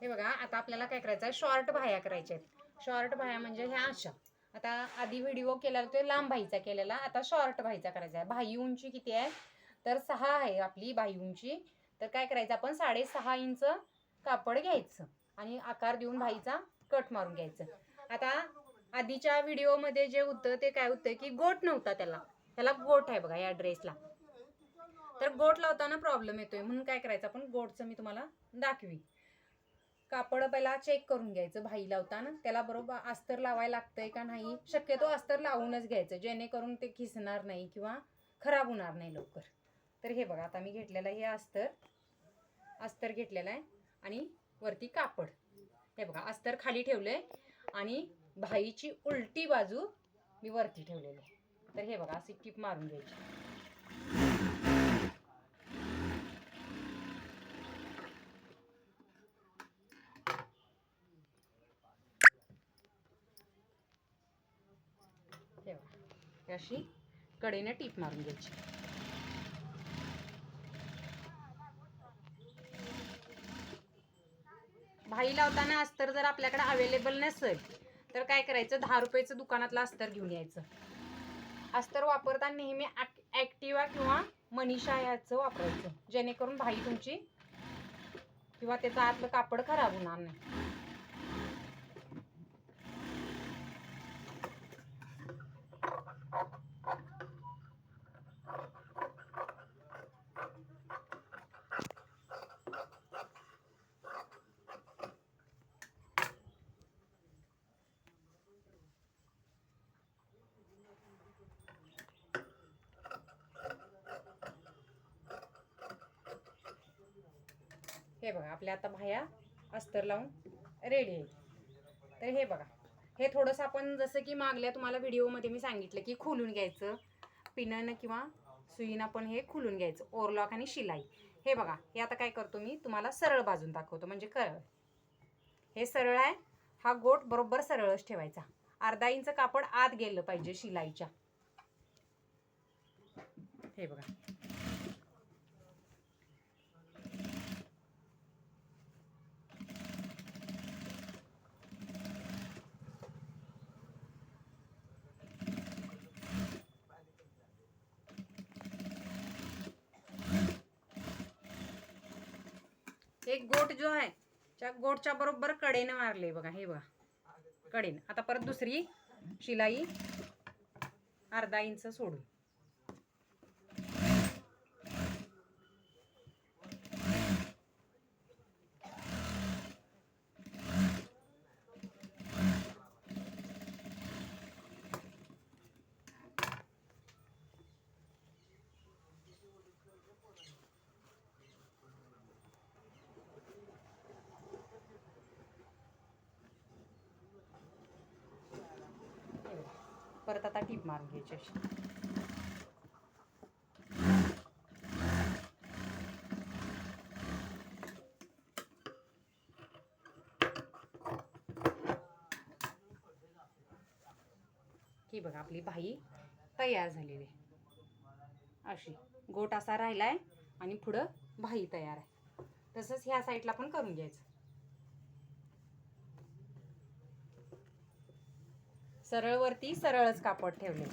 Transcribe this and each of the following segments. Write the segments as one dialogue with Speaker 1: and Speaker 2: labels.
Speaker 1: हे बघा आता आपल्याला काय करायचं आहे शॉर्ट भाया करायच्या आहेत. शॉर्ट भाया म्हणजे ह्या अशा. आता आधी व्हिडिओ केलेला तो लांब भाईचा केलेला आता शॉर्ट भाईचा करायचा आहे. भाई उंची किती आहे? तर सहा आहे आपली भाई उंची. तर काय करायचं आपण? साडेसहा इंच कापड घ्यायचं आणि आकार देऊन भाईचा कट मारून घ्यायचं. आता आधीच्या व्हिडिओमध्ये जे होतं ते काय होतं की गोट नव्हता त्याला. त्याला गोट आहे बघा या ड्रेसला तर गोट लावताना प्रॉब्लेम येतोय. म्हणून काय करायचं आपण? गोटचं मी तुम्हाला दाखवी. कापड पहिला चेक करून घ्यायचं भाई लावताना. त्याला बरोबर अस्तर लावायला लागतंय का नाही? शक्यतो अस्तर लावूनच घ्यायचं जेणेकरून ते खिसणार नाही किंवा खराब होणार नाही लवकर. तर हे बघा आता मी घेतलेलं आहे हे अस्तर. अस्तर घेतलेलं आहे. आणि वरती कापड. हे बघा अस्तर खाली ठेवलं आहे आणि भाईची उलटी बाजू मी वरती ठेवलेली आहे. तर हे बघा अशी टीप मारून घ्यायची हे बघा हे अशी कडेने टीप मारून घ्यायची. भाई लावताना अस्तर जर आपल्याकडे अवेलेबल नसेल तर काय करायचं? दहा रुपयाचं दुकानातलं अस्तर घेऊन यायचं. अस्तर वापरताना नेहमी ॲक्टिवा किंवा मनीषा ह्याचं वापरायचं. जेणेकरून भाई तुमची किंवा त्याचं आतलं कापड खराब होणार नाही. हे बघा आपल्या आता भाया अस्तर लावून रेडी आहे. तर हे बघा हे थोडंसं आपण जसं की मागल्या तुम्हाला व्हिडिओमध्ये मी सांगितलं की खोलून घ्यायचं. पिननं किंवा सुईनं आपण हे खुलून घ्यायचं ओरलॉक आणि शिलाई. हे बघा हे आता काय करतो मी तुम्हाला सरळ बाजून दाखवतो. म्हणजे कळ हे सरळ आहे हा गोट बरोबर सरळच ठेवायचा. अर्धा इंच कापड आत गेलं पाहिजे शिलाईच्या. हे बघा. एक गोट जो आहे त्या गोटच्या बरोबर कडेनं मारले बघा हे बघा. कडेन. आता परत दुसरी शिलाई अर्धा इंच सोडून. परत आता टीप मारून घ्यायची अशी. ही बघा आपली भाई तयार झालेली आहे. अशी गोट असा राहिलाय आणि पुढं भाई तयार आहे. तसंच ह्या साईडला पण करून घ्यायचं. सरळवरती सरळच कापड ठेवले.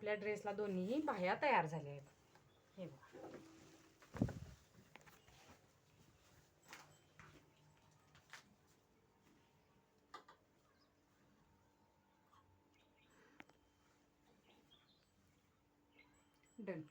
Speaker 1: आपल्या ड्रेसला दोन्हीही बाह्या तयार झाल्या आहेत. हे बघा. डन